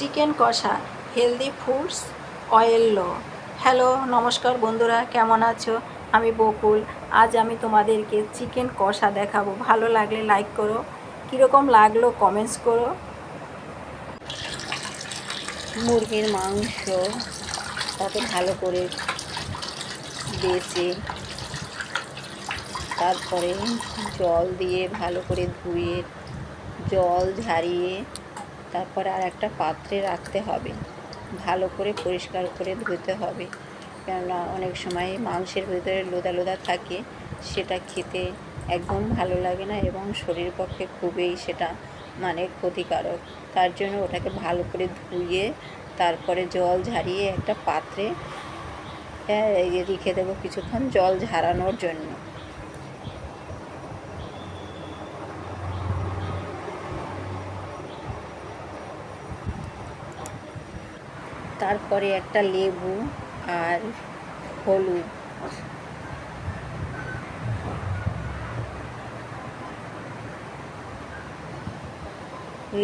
Chicken কষা healthy foods oil low hello নমস্কার বন্ধুরা, কেমন আছো? আমি বকুল। আজ আমি তোমাদেরকে চিকেন কষা দেখাবো। ভালো লাগলে লাইক করো। কীরকম লাগল কমেন্টস করো। মুরগির মাংস তাকে ভালো করে বেছে, তারপরে জল দিয়ে ভালো করে ধুয়ে, জল ঝারিয়ে তারপরে আর একটা পাত্রে রাখতে হবে। ভালো করে পরিষ্কার করে ধুতে হবে। কেননা অনেক সময় মাংসের ভিতরে লোদা লোদা থাকে সেটা খেতে একদম ভালো লাগে না এবং শরীরের পক্ষে খুবই সেটা মানে ক্ষতিকারক। তার জন্য ওটাকে ভালো করে ধুয়ে তারপরে জল ঝারিয়ে একটা পাত্রে হ্যাঁ, রেখে দেবো কিছুক্ষণ জল ঝারানোর জন্য। তারপরে একটা লেবু আর হলুদ।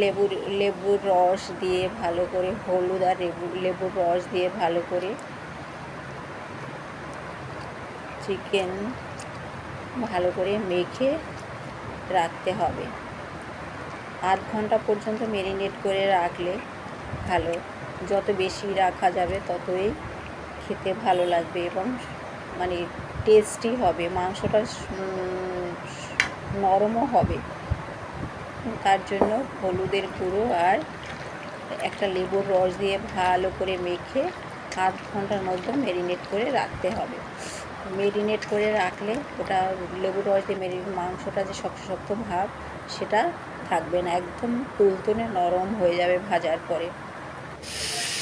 লেবুর লেবুর রস দিয়ে ভালো করে, হলুদ আর লেবু, লেবুর রস দিয়ে ভালো করে চিকেন ভালো করে মেখে রাখতে হবে। আধ ঘণ্টা পর্যন্ত মেরিনেট করে রাখলে ভালো। যত বেশি রাখা যাবে ততই খেতে ভালো লাগবে এবং মানে টেস্টি হবে, মাংসটা নরমও হবে। তার জন্য হলুদের গুঁড়ো আর একটা লেবুর রস দিয়ে ভালো করে মেখে আধ ঘণ্টার মধ্যে মেরিনেট করে রাখতে হবে। মেরিনেট করে রাখলে ওটা লেবুর রস দিয়ে মেরি, মাংসটা যে শক্ত শক্ত ভাব সেটা থাকবে না, একদম তুলতুলে নরম হয়ে যাবে ভাজার পরে।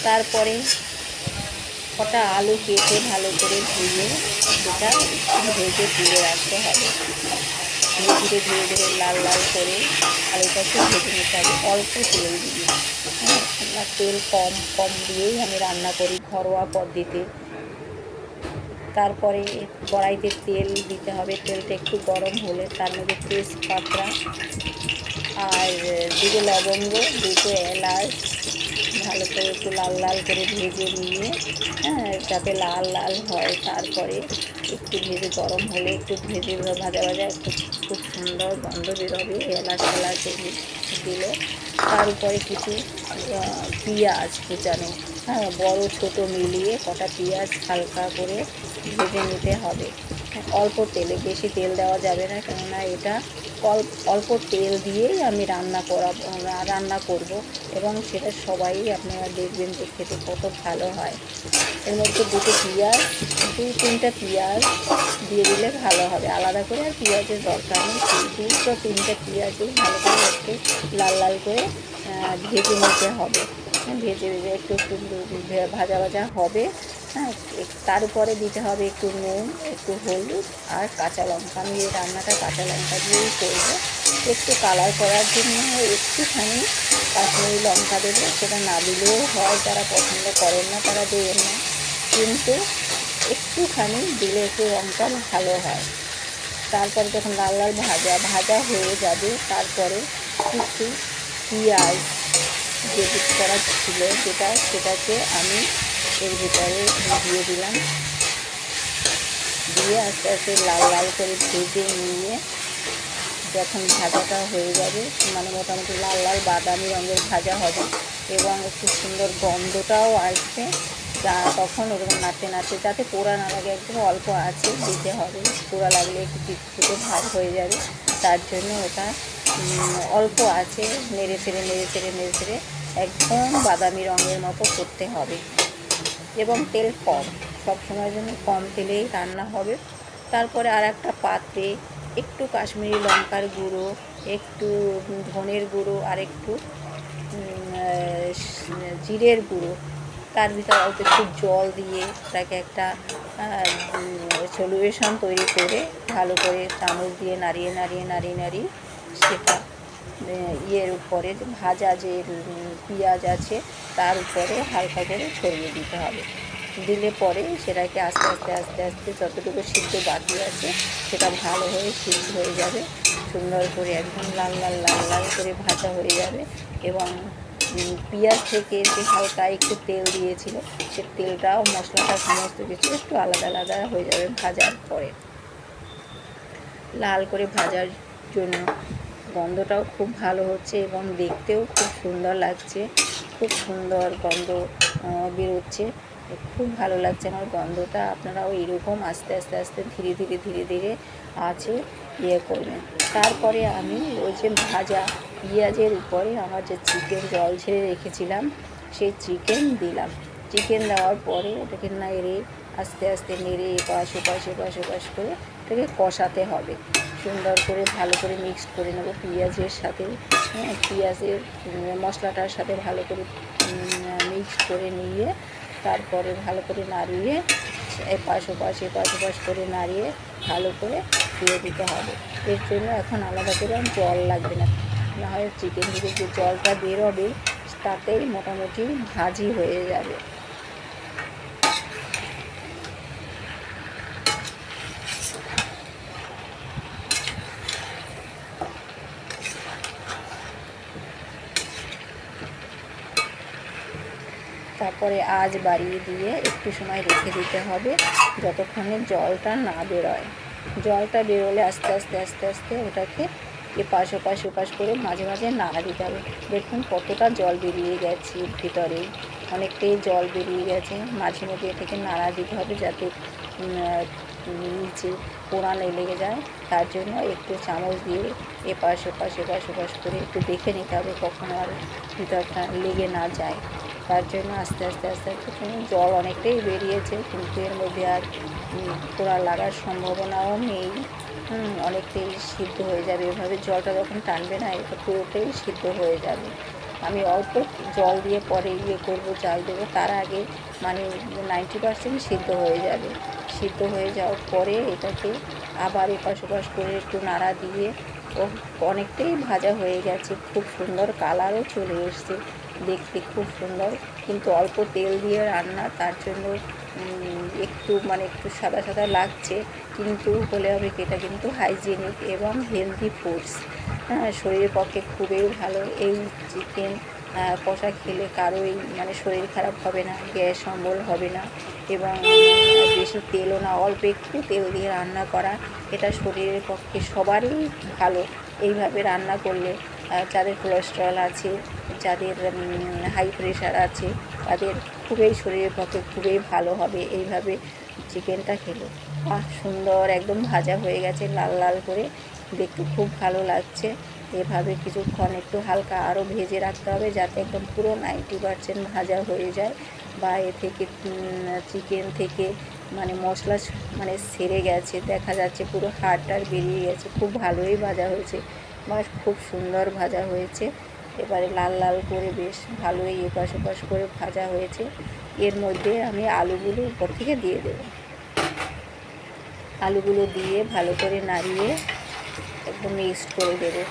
তারপরে কটা আলু কেটে ভালো করে ধুয়ে সেটা ভেজে তুলে রাখতে হবে। ধীরে ধীরে ধীরে ধীরে, লাল লাল করে আলুটাকে ভেজে নিতে হবে। অল্প তেল দিয়ে। হ্যাঁ তেল কম কম দিয়েই আমি রান্না করি ঘরোয়া পদ্ধতিতে। তারপরে কড়াইতে তেল দিতে হবে। তেলটা একটু গরম হলে তার মধ্যে তেজপাতা আর দুটো লবঙ্গ, দুটো এলাচ ভালো করে একটু লাল লাল করে ভেজে নিয়ে হ্যাঁ যাতে লাল লাল হয়। তারপরে একটু ভেজে, গরম হলে একটু ভেজে ভাজা ভাজা একটু খুব সুন্দর গন্ধ বেরোবে, এলাচ এলাচ দিলে। তার উপরে কিছু পেঁয়াজ কুচানো হ্যাঁ বড় ছোট মিলিয়ে কটা পেঁয়াজ হালকা করে ভেজে নিতে হবে। অল্প তেলে, বেশি তেল দেওয়া যাবে না, কেননা এটা অল্প তেল দিয়েই আমি রান্না করাবো রান্না করব এবং সেটা সবাই আপনারা দেখবেন যে খেতে কত ভালো হয়। এর মধ্যে দুটো পেঁয়াজ দুই তিনটা পেঁয়াজ দিয়ে দিলে ভালো হবে। আলাদা করে আর পেঁয়াজের দরকার নেই দুটো তিনটে পেঁয়াজই ভালো করে একটু লাল লাল করে ভেজে নিতে হবে। হ্যাঁ, ভেজে ভেজে একটু একটু ভাজা ভাজা হবে। হ্যাঁ তার উপরে দিতে হবে একটু নুন, একটু হলুদ আর কাঁচা লঙ্কা। আমি এই রান্নাটা কাঁচা লঙ্কা দিয়েই করব। একটু কালার করার জন্য একটুখানি কাশ্মীরি লঙ্কা দেবো। সেটা না দিলেও হয়, যারা পছন্দ করেন না তারা দেবেন না। কিন্তু একটুখানি দিলে একটু রঙটা ভালো হয়। তারপরে যখন লাল লাল ভাজা ভাজা হয়ে যাবে, তারপরে কিছু পেঁয়াজ যে করা ছিল যেটা, সেটাকে আমি এর ভিতরে দিয়ে দিলাম। দিয়ে আস্তে আস্তে লাল লাল করে ভেজে নিয়ে যখন ভাজাটা হয়ে যাবে মানে মোটামুটি লাল লাল বাদামি রঙের ভাজা হবে এবং একটু সুন্দর গন্ধটাও আসবে। যা তখন ওরকম নাড়তে নাড়তে যাতে পোড়া না লাগে, একদম অল্প আছে, দিতে হবে। পোড়া লাগলে একটু পিঠে ভাগ হয়ে যাবে। তার জন্য ওটা অল্প আছে, নেড়ে চেড়ে নেড়ে চেড়ে নেড়ে চেড়ে একদম বাদামি রঙের মতো করতে হবে। এবং তেল কম। সব সময়ের জন্য কম তেলেই রান্না হবে। তারপরে আর একটা পাত্রে একটু কাশ্মীরি লঙ্কার গুঁড়ো, একটু ধনের গুঁড়ো আর একটু জিরের গুঁড়ো। তার ভিতরে অল্প একটু জল দিয়ে তাকে একটা সলিউশন তৈরি করে ভালো করে চামচ দিয়ে নাড়িয়ে নাড়িয়ে নাড়িয়ে নাড়িয়ে সেটা ইয়ের উপরে ভাজা যে পেঁয়াজ আছে, তার উপরে হালকা করে ছড়িয়ে দিতে হবে। দিলে পরে সেটাকে আস্তে আস্তে আস্তে আস্তে যতটুকু সিদ্ধ বাকি আছে, সেটা ভালো হয়ে সিদ্ধ হয়ে যাবে। সুন্দর করে একদম লাল লাল লাল লাল করে ভাজা হয়ে যাবে এবং পেঁয়াজ থেকে যে হালকা একটু তেল দিয়েছিল, সে তেলটাও, মশলাটা সমস্ত কিছু একটু আলাদা আলাদা হয়ে যাবে ভাজার পরে। লাল করে ভাজার জন্য গন্ধটাও খুব ভালো হচ্ছে এবং দেখতেও খুব সুন্দর লাগছে। খুব সুন্দর গন্ধ বেরোচ্ছে। খুব ভালো লাগছে আমার গন্ধটা। আপনারাও এরকম আস্তে আস্তে আস্তে, ধীরে ধীরে ধীরে ধীরে আছে ইয়ে করবেন। তারপরে আমি ওই যে ভাজা পেঁয়াজের উপরে আমার যে চিকেন জল ছেড়ে রেখেছিলাম, সেই চিকেন দিলাম। চিকেন দেওয়ার পরে ওটাকে নেড়ে আস্তে আস্তে নেড়ে এপাশ ওপাশ এপাশ ওপাশ করে এটাকে কষাতে হবে। সুন্দর করে, ভালো করে মিক্সড করে নেব পেঁয়াজের সাথে। হ্যাঁ পেঁয়াজের মশলাটার সাথে ভালো করে মিক্সড করে নিয়ে তারপরে ভালো করে নাড়িয়ে এপাশ ওপাশ এপাশ ওপাশ করে নাড়িয়ে ভালো করে দিয়ে দিতে হবে। এর জন্য এখন আলাদা করে জল লাগবে না। না হয় চিকেন থেকে যে জলটা বেরোবে, তাতেই মোটামুটি ভাজি হয়ে যাবে। তারপরে আজ বাড়িয়ে দিয়ে একটু সময় রেখে দিতে হবে যতক্ষণে জলটা না বেরোয়। জলটা বেরোলে আস্তে আস্তে আস্তে আস্তে ওটাকে এপাশ, ওপাশ ওপাশ করে মাঝে মাঝে নাড়া দিতে হবে। দেখুন কতটা জল বেরিয়ে গেছে ভিতরে। অনেকটাই জল বেরিয়ে গেছে। মাঝে মধ্যে এটাকে নাড়া দিতে হবে যাতে নিচে পোড়া লেগে যায়। তার জন্য একটু চামচ দিয়ে এপাশ, ওপাশ এপাশ ওপাশ করে একটু দেখে নিতে হবে কখন আর ভিতরটা লেগে না যায়। তার জন্য আস্তে আস্তে আস্তে আস্তে জল অনেকটাই বেরিয়েছে, কিন্তু এর মধ্যে আর পোড়া লাগার সম্ভাবনাও নেই। অনেকটাই সিদ্ধ হয়ে যাবে। এভাবে জলটা যখন টানবে না, এটা পুরোটাই সিদ্ধ হয়ে যাবে। আমি অল্প জল দিয়ে পরে ইয়ে করব, জাল দেবো, তার আগে মানে নাইনটি পার্সেন্ট সিদ্ধ হয়ে যাবে। সিদ্ধ হয়ে যাওয়ার পরে এটাকে আবার এপাশ ওপাশ করে একটু নাড়া দিয়ে ও অনেকটাই ভাজা হয়ে গেছে। খুব সুন্দর কালারও চলে এসছে। দেখতে খুব সুন্দর। কিন্তু অল্প তেল দিয়ে রান্না, তার জন্য একটু মানে একটু সাদা সাদা লাগছে। কিন্তু হলে হবে এটা কিন্তু হাইজেনিক এবং হেলদি ফুডস হ্যাঁ শরীরের পক্ষে খুবই ভালো। এই চিকেন কষা খেলে কারোই মানে শরীর খারাপ হবে না, গ্যাস অম্বল হবে না। এবং বেশি তেলও না, অল্প একটু তেল দিয়ে রান্না করা, এটা শরীরের পক্ষে সবারই ভালো। এইভাবে রান্না করলে যাদের কোলেস্ট্রল আছে, যাদের হাই প্রেশার আছে, তাদের খুবই শরীরের পক্ষে খুবই ভালো হবে। এইভাবে চিকেনটা খেলে। আর সুন্দর, একদম ভাজা হয়ে গেছে, লাল লাল করে। দেখতে খুব ভালো লাগছে। এভাবে কিছুক্ষণ একটু হালকা আরও ভেজে রাখতে হবে, যাতে একদম পুরো নাইনটি পারসেন্ট ভাজা হয়ে যায়। বা এ থেকে চিকেন থেকে মানে মশলা মানে সেরে গেছে, দেখা যাচ্ছে পুরো হাড়টার বেরিয়ে গেছে। খুব ভালোই ভাজা হয়েছে। বা খুব সুন্দর ভাজা হয়েছে। এবারে লাল লাল করে বেশ ভালোই এপাশ ওপাশ করে ভাজা হয়েছে। এর মধ্যে আমি আলুগুলো উপর থেকে দিয়ে দেবো। আলুগুলো দিয়ে ভালো করে নাড়িয়ে একদম মিক্সড করে দেবো।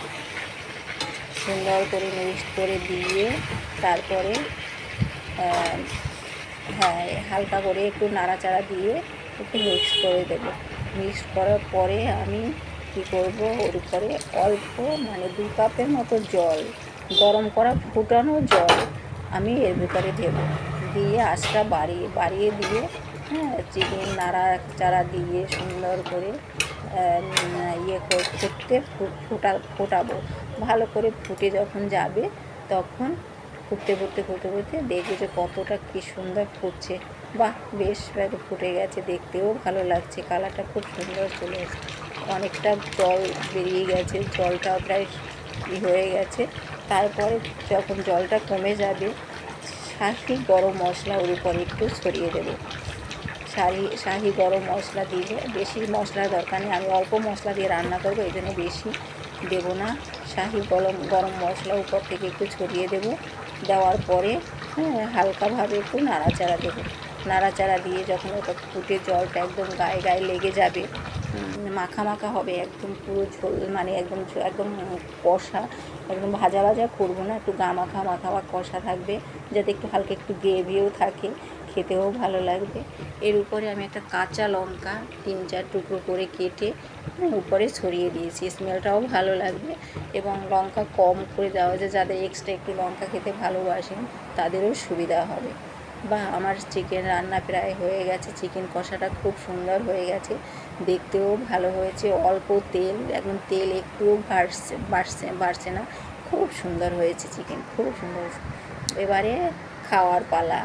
সুন্দর করে মিক্সড করে দিয়ে তারপরে হ্যাঁ হালকা করে একটু নাড়াচাড়া দিয়ে একটু মিক্স করে দেবো। মিক্স করার পরে আমি কী করব? ওর উপরে অল্প মানে দু কাপের মতো জল, গরম করা ফুটানো জল আমি এর ভিতরে দেবো। দিয়ে আঁচটা বাড়িয়ে বাড়িয়ে দিয়ে হ্যাঁ চিকেন নাড়া চাড়া দিয়ে সুন্দর করে ইয়ে করে ফুটতে ফুটা, ফোটাবো। ভালো করে ফুটে যখন যাবে, তখন ফুটতে ফুটতে ফুটতে ফুটতে দেখবে যে কতটা কি সুন্দর ফুটছে। বাহ, বেশ ফুটে গেছে দেখতেও ভালো লাগছে। কালারটা খুব সুন্দর চলে এসেছে। অনেকটা জল বেরিয়ে গেছে জলটা প্রায় হয়ে গেছে। তারপরে যখন জলটা কমে যাবে, শাহি গরম মশলা ওর উপরে একটু ছড়িয়ে দেবো। শাহি শাহি গরম মশলা দিলে বেশি মশলার দরকার নেই, আমি অল্প মশলা দিয়ে রান্না করব এই জন্য বেশি দেবো না। শাহি গরম গরম মশলা উপর থেকে একটু ছড়িয়ে দেবো। দেওয়ার পরে হ্যাঁ হালকাভাবে একটু নাড়াচাড়া দেবো। নাড়াচাড়া দিয়ে যখন ওটা ফুটে জলটা একদম গায়ে গায়ে লেগে যাবে মাখা মাখা হবে, একদম পুরো ঝোল মানে একদম একদম কষা, একদম ভাজা ভাজা করব না, একটু গা মাখা মাখা বা কষা থাকবে, যাতে একটু হালকা একটু গ্রেভিও থাকে। খেতেও ভালো লাগবে। এর উপরে আমি একটা কাঁচা লঙ্কা তিন চার টুকরো করে কেটে উপরে ছড়িয়ে দিয়েছি। স্মেলটাও ভালো লাগবে এবং লঙ্কা কম করে দেওয়া যায়, যাদের এক্সট্রা একটু লঙ্কা খেতে ভালোবাসেন তাদেরও সুবিধা হবে। বা আমার চিকেন রান্না প্রায় হয়ে গেছে। চিকেন কষাটা খুব সুন্দর হয়ে গেছে। দেখতেও ভালো হয়েছে। অল্প তেল এখন তেল একটুও বাড়ছে বাড়ছে বাড়ছে না। খুব সুন্দর হয়েছে চিকেন খুব সুন্দর। হয়েছে এবারে খাওয়ার পালা।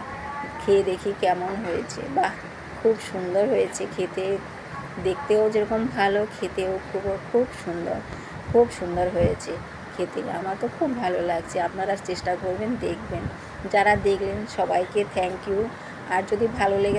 খেয়ে দেখি কেমন হয়েছে। বাহ, খুব সুন্দর হয়েছে খেতে। দেখতেও যেরকম ভালো, খেতেও খুব খুব সুন্দর খুব সুন্দর হয়েছে খেতে। আমার তো খুব ভালো লাগছে। আপনারা চেষ্টা করবেন, দেখবেন। যারা দেখলেন, সবাইকে থ্যাংক ইউ আর যদি ভালো লেগে